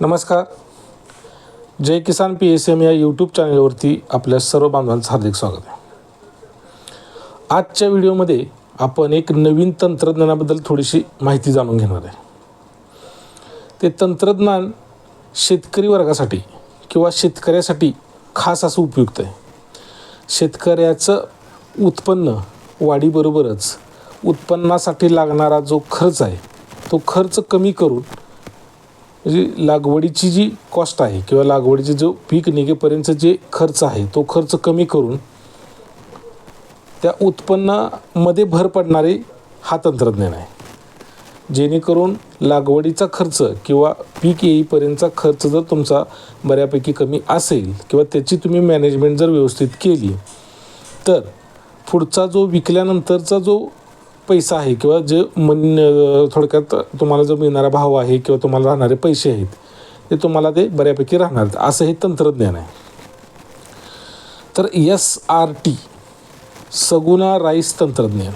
नमस्कार. जय किसान P S M या YouTube चॅनलवरती आपल्या सर्व बांधवांचं हार्दिक स्वागत आहे. आजच्या व्हिडिओमध्ये आपण एक नवीन तंत्रज्ञानाबद्दल थोडीशी माहिती जाणून घेणार आहे. ते तंत्रज्ञान शेतकरी वर्गासाठी किंवा शेतकऱ्यासाठी खास असं उपयुक्त आहे. शेतकऱ्याचं उत्पन्न वाढीबरोबरच उत्पन्नासाठी लागणारा जो खर्च आहे तो खर्च कमी करून म्हणजे लागवडीची जी कॉस्ट आहे किंवा लागवडीचे जो पीक निघेपर्यंत जे खर्च आहे तो खर्च कमी करून त्या उत्पन्नामध्ये भर पडणारे हा तंत्रज्ञान आहे. जेणेकरून लागवडीचा खर्च किंवा पीक येईपर्यंतचा खर्च जर तुमचा बऱ्यापैकी कमी असेल किंवा त्याची तुम्ही मॅनेजमेंट जर व्यवस्थित केली तर पुढचा जो विकल्यानंतरचा जो पैसा आहे किंवा जे मन थोडक्यात तुम्हाला जो मिळणारा भाव आहे किंवा तुम्हाला राहणारे पैसे आहेत ते तुम्हाला ते बऱ्यापैकी राहणार आहेत. असं हे तंत्रज्ञान आहे. तर S R T Saguna rice तंत्रज्ञान.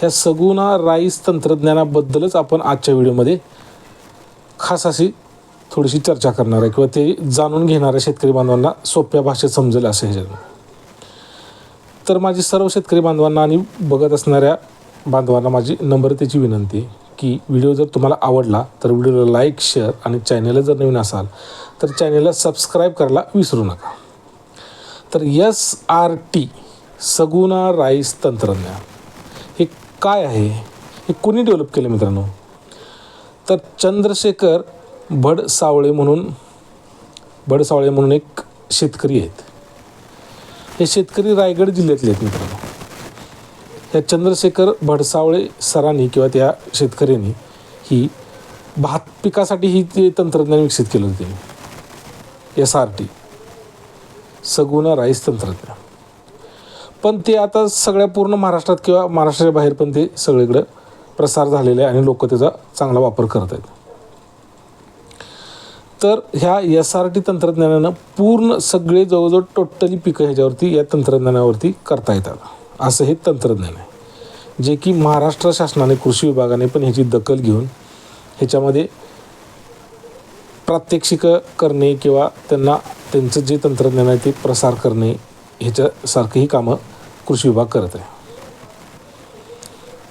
ह्या सगुणा राईस तंत्रज्ञानाबद्दलच आपण आजच्या व्हिडिओमध्ये खास अशी थोडीशी चर्चा करणार आहे किंवा ते जाणून घेणाऱ्या शेतकरी बांधवांना सोप्या भाषेत समजेल असं ह्याच्यात तर माझी सर्व शेतकरी बांधवांना आणि बघत असणाऱ्या बांधवांना माझी नम्रतेची विनंती आहे की व्हिडिओ जर तुम्हाला आवडला तर व्हिडिओला लाईक शेअर आणि चॅनलला जर नवीन असाल तर चॅनलला सबस्क्राईब करायला विसरू नका. तर S R T Saguna rice तंत्रज्ञान हे काय आहे? हे कोणी डेव्हलप केलं मित्रांनो? तर चंद्रशेखर भडसावळे म्हणून भडसावळे म्हणून एक शेतकरी आहेत. हे शेतकरी रायगड जिल्ह्यातले आहेत मित्रांनो. या चंद्रशेखर भडसावळे सरांनी किंवा त्या शेतकऱ्यांनी ही भात पिकासाठी ही ते तंत्रज्ञान विकसित केलं होते S R T Saguna rice तंत्रज्ञान. पण ते आता सगळ्या पूर्ण महाराष्ट्रात किंवा महाराष्ट्राच्या बाहेर पण ते सगळीकडं प्रसार झालेले आहे आणि लोक त्याचा चांगला वापर करत आहेत. तर ह्या एस आर टी तंत्रज्ञानानं पूर्ण सगळे जवळजवळ टोटली पिकं ह्याच्यावरती या तंत्रज्ञानावरती करता येतात. असं हे तंत्रज्ञान आहे. जे की महाराष्ट्र शासनाने कृषी विभागाने पण ह्याची दखल घेऊन ह्याच्यामध्ये प्रात्यक्षिकं करणे किंवा त्यांना त्यांचं जे तंत्रज्ञान आहे ते प्रसार करणे ह्याच्यासारखंही कामं कृषी विभाग करत आहे.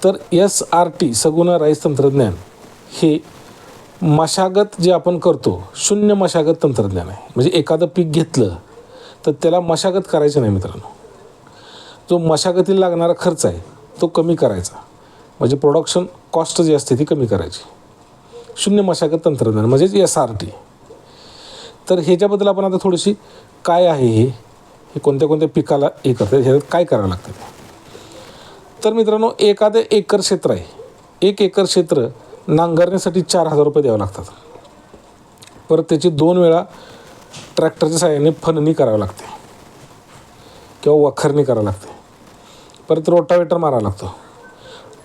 तर S R T Saguna rice तंत्रज्ञान हे मशागत जे आपण करतो शून्य मशागत तंत्रज्ञान आहे. म्हणजे एखादं पीक घेतलं तर त्याला मशागत करायची नाही मित्रांनो. जो मशागतीला लागणारा खर्च आहे तो कमी करायचा. म्हणजे प्रोडक्शन कॉस्ट जी असते ती कमी करायची. शून्य मशागत तंत्रज्ञान म्हणजेच एस आर टी तर ह्याच्याबद्दल आपण आता थोडीशी काय आहे हे हे कोणत्या कोणत्या पिकाला हे करतात ह्याच्यात काय करावं लागतं? तर मित्रांनो एखादं एकर क्षेत्र आहे. एक एकर क्षेत्र नांगरण्यासाठी चार हजार रुपये द्यावे लागतात. परत त्याची दोन वेळा ट्रॅक्टरच्या साहाय्याने फननी करावी लागते. किंवा वखरणी करावी लागते. परत रोटावेटर मारावा लागतो.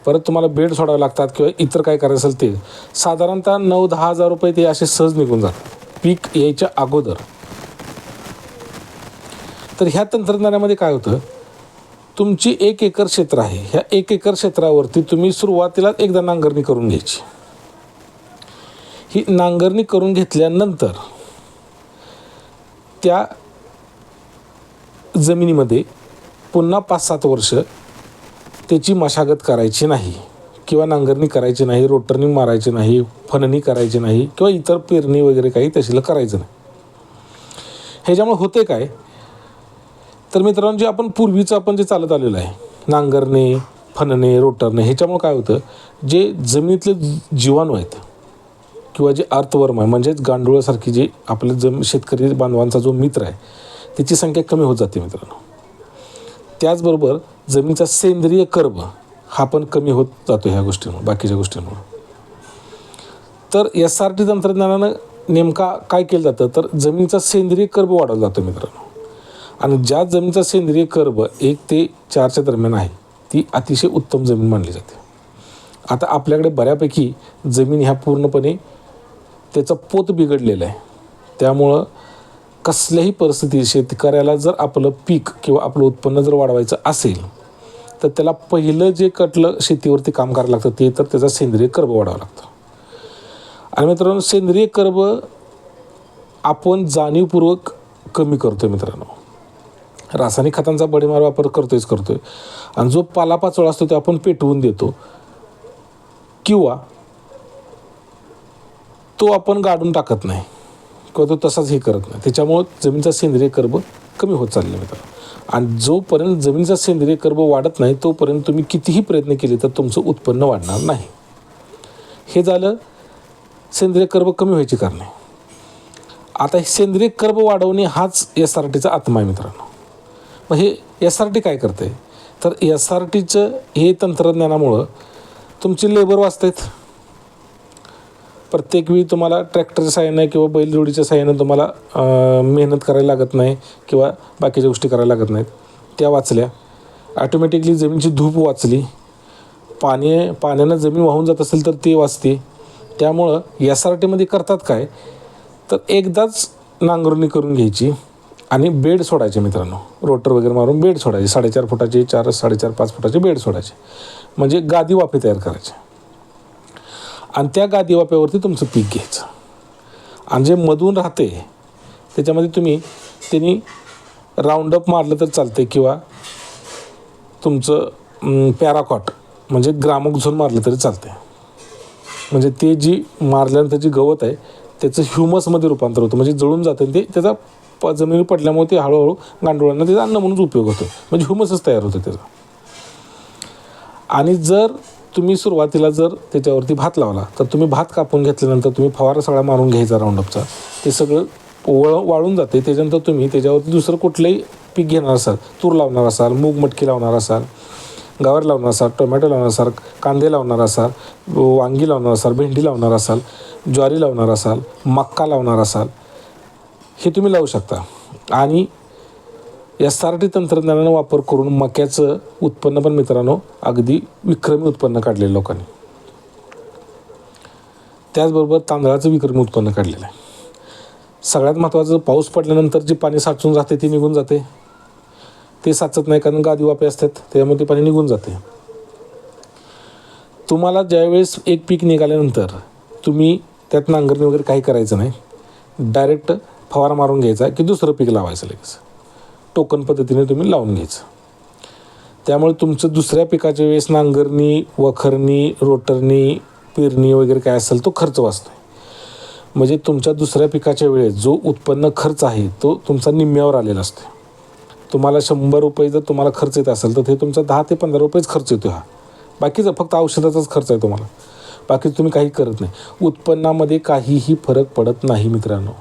परत तुम्हाला बेड सोडावे लागतात किंवा इतर काय करायचं असेल ते. साधारणतः नऊ दहा हजार रुपये ते असे सहज निघून जातात. पीक यायच्या अगोदर. तर ह्या तंत्रज्ञानामध्ये काय होतं? तुमची एक एकर क्षेत्र आहे. ह्या एक एकर क्षेत्रावरती तुम्ही सुरुवातीलाच एकदा नांगरणी करून घ्यायची. ही नांगरणी करून घेतल्यानंतर त्या जमिनीमध्ये पुन्हा पाच सात वर्ष त्याची मशागत करायची नाही किंवा नांगरणी करायची नाही रोटरनी मारायची नाही फणणी करायची नाही किंवा इतर पेरणी वगैरे काही तशीला करायचं नाही. ह्याच्यामुळे होते काय? तर मित्रांनो जे आपण पूर्वीचं आपण जे चालत आलेलं आहे नांगरणे फणणे रोटरणे ह्याच्यामुळे काय होतं? जे जमिनीतले जीवाणू आहेत किंवा जे अर्थवर्म आहे म्हणजेच गांडुळासारखी जे आपले जम शेतकरी बांधवांचा जो मित्र आहे त्याची संख्या कमी होत जाते मित्रांनो. त्याचबरोबर जमिनीचा सेंद्रिय कर्ब हा पण कमी होत जातो ह्या गोष्टींमुळे बाकीच्या गोष्टींमुळे. तर एस आर टी तंत्रज्ञानानं नेमका काय केलं जातं? तर जमिनीचा सेंद्रिय कर्ब वाढवला जातो मित्रांनो. आणि ज्या जमिनीचा सेंद्रिय कर्ब एक ते चारच्या दरम्यान आहे ती अतिशय उत्तम जमीन मानली जाते. आता आपल्याकडे बऱ्यापैकी जमीन ह्या पूर्णपणे त्याचा पोत बिघडलेला आहे. त्यामुळं कसल्याही परिस्थितीत शेतकऱ्याला जर आपलं पीक किंवा आपलं उत्पन्न जर वाढवायचं असेल तर त्याला पहिलं जे कटलं शेतीवरती काम करायला लागतं ते तर त्याचा सेंद्रिय कर्ब वाढावा लागतो. आणि मित्रांनो सेंद्रिय कर्ब आपण जाणीवपूर्वक कमी करतो आहे मित्रांनो. रासायनिक खतांचा बडीमार वापर करतोयच करतोय. आणि जो पालापाचोळा असतो तो आपण पेटवून देतो. किंवा तो आपण गाडून टाकत नाही. किंवा तो तसाच हे करत नाही. त्याच्यामुळं जमिनीचा सेंद्रिय कर्ब कमी होत चालले मित्रांनो आणि जोपर्यंत जमिनीचा सेंद्रिय कर्ब वाढत नाही तोपर्यंत तुम्ही कितीही प्रयत्न केले तर तुमचं उत्पन्न वाढणार नाही. हे झालं सेंद्रिय कर्ब कमी व्हायची कारणे. आता हे सेंद्रिय कर्ब वाढवणे हाच एस आर टीचा आत्मा आहे मित्रांनो. मग हे एस आर टी काय करते तर एस आर टीचं हे तंत्रज्ञानामुळं तुमचे लेबर वाचतात. प्रत्येक वेळी तुम्हाला ट्रॅक्टरच्या साह्यानं किंवा बैलजोडीच्या साह्यानं तुम्हाला मेहनत करायला लागत नाही किंवा बाकीच्या गोष्टी करायला लागत नाहीत. त्या वाचल्या. ॲटोमॅटिकली जमिनीची धूप वाचली. पाणी पाण्यानं जमीन वाहून जात असेल तर ती वाचते. त्यामुळं एस आर टीमध्ये करतात काय? तर एकदाच नांगरणी करून घ्यायची आणि बेड सोडायचे मित्रांनो. रोटर वगैरे मारून बेड सोडायचे. साडेचार फुटाचे चार साडेचार पाच फुटाचे बेड सोडायचे. म्हणजे गादी वाफे तयार करायचे. आणि त्या गादी वाफ्यावरती तुमचं पीक घ्यायचं. आणि जे मधून राहते त्याच्यामध्ये तुम्ही त्यांनी राऊंडअप मारलं तर चालते किंवा तुमचं पॅराकॉट म्हणजे ग्रामक झोन मारलं तरी चालते म्हणजे ते जी मारल्यानंतर जी गवत आहे त्याचं ह्युमसमध्ये रूपांतर होतं. म्हणजे जळून जातं आणि ते त्याचा प जमिनीवर पडल्यामुळे ते हळूहळू गांडुळांना त्याचा अन्न म्हणून उपयोग होतो. म्हणजे ह्युमसच तयार होतं त्याचा. आणि जर तुम्ही सुरुवातीला जर त्याच्यावरती भात लावला तर तुम्ही भात कापून घेतल्यानंतर तुम्ही फवारा सगळा मारून घ्यायचा राऊंडअपचा ते सगळं वळ वाळून जाते. त्याच्यानंतर तुम्ही त्याच्यावरती दुसरं कुठलंही पीक घेणार असाल तूर लावणार असाल मूग मटकी लावणार असाल गवार लावणार असाल टोमॅटो लावणार असाल कांदे लावणार असाल वांगी लावणार असाल भेंडी लावणार असाल ज्वारी लावणार असाल मक्का लावणार असाल हे तुम्ही लावू शकता. आणि एस आर टी तंत्रज्ञानाचा वापर करून मक्याचं उत्पन्न पण मित्रांनो अगदी विक्रमी उत्पन्न काढलेलं लोकांनी. त्याचबरोबर तांदळाचं विक्रमी उत्पन्न काढलेलं आहे. सगळ्यात महत्त्वाचं पाऊस पडल्यानंतर जे पाणी साचून राहते ते निघून जाते. ते साचत नाही कारण गादी वापे असतात त्यामुळे ते पाणी निघून जाते. तुम्हाला ज्यावेळेस एक पीक निघाल्यानंतर तुम्ही त्यात नांगरणी वगैरे काही करायचं नाही. डायरेक्ट फवारा मारून घ्यायचा की दुसरं पीक लावायचं लगेच. टोकन पद्धतीने तुम्ही लावून घ्यायचं. त्यामुळे तुमचं दुसऱ्या पिकाच्या वेळेस नांगरणी वखरणी रोटरणी पेरणी वगैरे काय असेल तो खर्च वाचतो म्हणजे तुमच्या दुसऱ्या पिकाच्या वेळेस जो उत्पन्न खर्च आहे तो तुमचा निम्म्यावर आलेला असतो तुम्हाला शंभर रुपये जर तुम्हाला खर्च येत असेल तर ते तुमचा दहा ते पंधरा रुपयेच खर्च येतो हा. बाकीचा फक्त औषधाचाच खर्च आहे तुम्हाला. बाकी तुम्ही काही करत नाही. उत्पन्नामध्ये काहीही फरक पडत नाही मित्रांनो.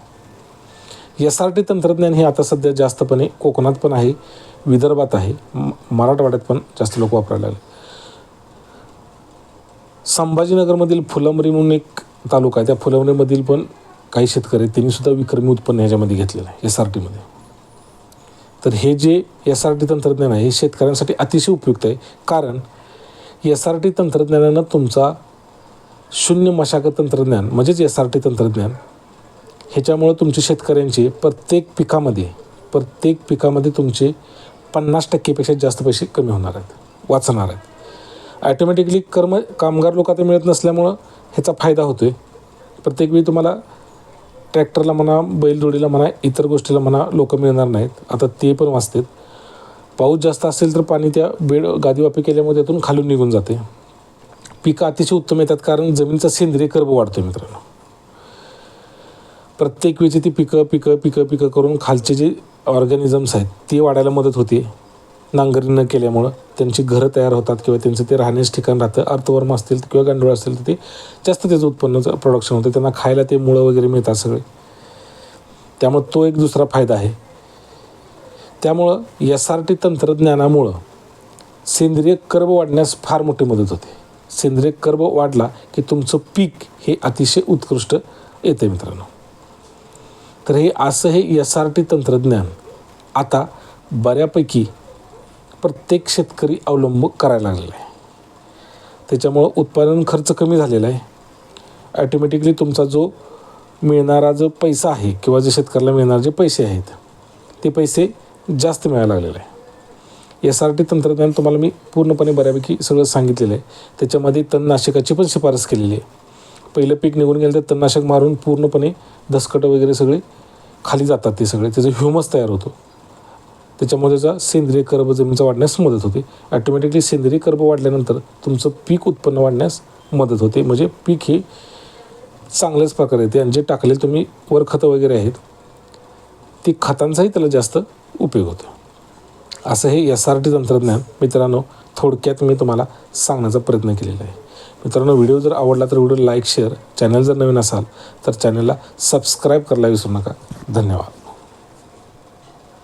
एस आर टी तंत्रज्ञान हे आता सध्या जास्तपणे कोकणात पण आहे विदर्भात आहे म- मराठवाड्यात पण जास्त लोक वापरायला लागले. संभाजीनगरमधील फुलंबरी म्हणून एक तालुका आहे. त्या फुलंबरीमधील पण काही शेतकरी आहेत, त्यांनी सुद्धा विक्रमी उत्पन्न ह्याच्यामध्ये घेतलेलं आहे एस आर टीमध्ये तर हे जे एस आर टी तंत्रज्ञान आहे हे शेतकऱ्यांसाठी अतिशय उपयुक्त आहे. कारण एस आर टी तंत्रज्ञानानं तुमचा शून्य मशागत तंत्रज्ञान म्हणजेच एस आर टी तंत्रज्ञान ह्याच्यामुळं तुमच्या शेतकऱ्यांचे प्रत्येक पिकामध्ये प्रत्येक पिकामध्ये तुमचे पन्नास टक्केपेक्षा जास्त पैसे कमी होणार आहेत वाचणार आहेत. ॲटोमॅटिकली कर्म कामगार लोक आता मिळत नसल्यामुळं ह्याचा फायदा होतो आहे प्रत्येक वेळी तुम्हाला ट्रॅक्टरला म्हणा बैलजोडीला म्हणा इतर गोष्टीला म्हणा लोक मिळणार नाहीत. आता ते पण वाचतात. पाऊस जास्त असेल तर पाणी त्या बेड गादीवापी केल्यामुळे त्यातून खालून निघून जाते. पिकं अतिशय उत्तम येतात कारण जमिनीचा सेंद्रिय कर्ब वाढतो मित्रांनो. प्रत्येक वेळची ती पिकं पिकं पिकं पिकं करून खालचे जे ऑर्गॅनिझम्स आहेत ते वाढायला मदत होते. नांगरणी न केल्यामुळं त्यांची घरं तयार होतात किंवा त्यांचं ते राहण्याचं ठिकाण राहतं अर्थवर्म असतील किंवा गांडूळ असतील तर ते जास्त त्याचं उत्पन्नाचं प्रोडक्शन होतं. त्यांना खायला ते मुळं वगैरे मिळतात सगळे. त्यामुळं तो एक दुसरा फायदा आहे. त्यामुळं एस आर टी तंत्रज्ञानामुळं सेंद्रिय कर्ब वाढण्यास फार मोठी मदत होते. सेंद्रिय कर्ब वाढला की तुमचं पीक हे अतिशय उत्कृष्ट येते मित्रांनो. तर हे असं हे एस आर टी तंत्रज्ञान आता बऱ्यापैकी प्रत्येक शेतकरी अवलंब करायला लागलेला आहे. त्याच्यामुळं उत्पादन खर्च कमी झालेला आहे. ॲटोमॅटिकली तुमचा जो मिळणारा जो पैसा आहे किंवा जे शेतकऱ्याला मिळणारे जे पैसे आहेत ते पैसे जास्त मिळायला लागलेले आहे. एस आर टी तंत्रज्ञान तुम्हाला मी पूर्णपणे बऱ्यापैकी सगळं सांगितलेलं आहे. त्याच्यामध्ये तणनाशकाची पण शिफारस केलेली आहे. पहिलं पीक निघून गेलं तर तणनाशक मारून पूर्णपणे दसकटं वगैरे सगळे खाली जातात ते सगळे. त्याचं ह्युमस तयार होतो. त्याच्यामुळे त्याचा सेंद्रिय कर्ब जमिनीचा वाढण्यास मदत होते. ॲटोमॅटिकली सेंद्रिय कर्ब वाढल्यानंतर तुमचं पीक उत्पन्न वाढण्यास मदत होते. म्हणजे पीक हे चांगल्याच प्रकारे येते आणि जे टाकले तुम्ही वर खतं वगैरे आहेत ती खतांचाही त्याला जास्त उपयोग होतो. असं हे एस आर टी तंत्रज्ञान मित्रांनो थोडक्यात मी तुम्हाला सांगण्याचा प्रयत्न केलेला आहे. मित्रांनो व्हिडिओ जर आवडला तर व्हिडिओ लाईक शेअर चॅनल जर नवीन असाल तर चॅनलला सबस्क्राईब करायला विसरू नका. धन्यवाद.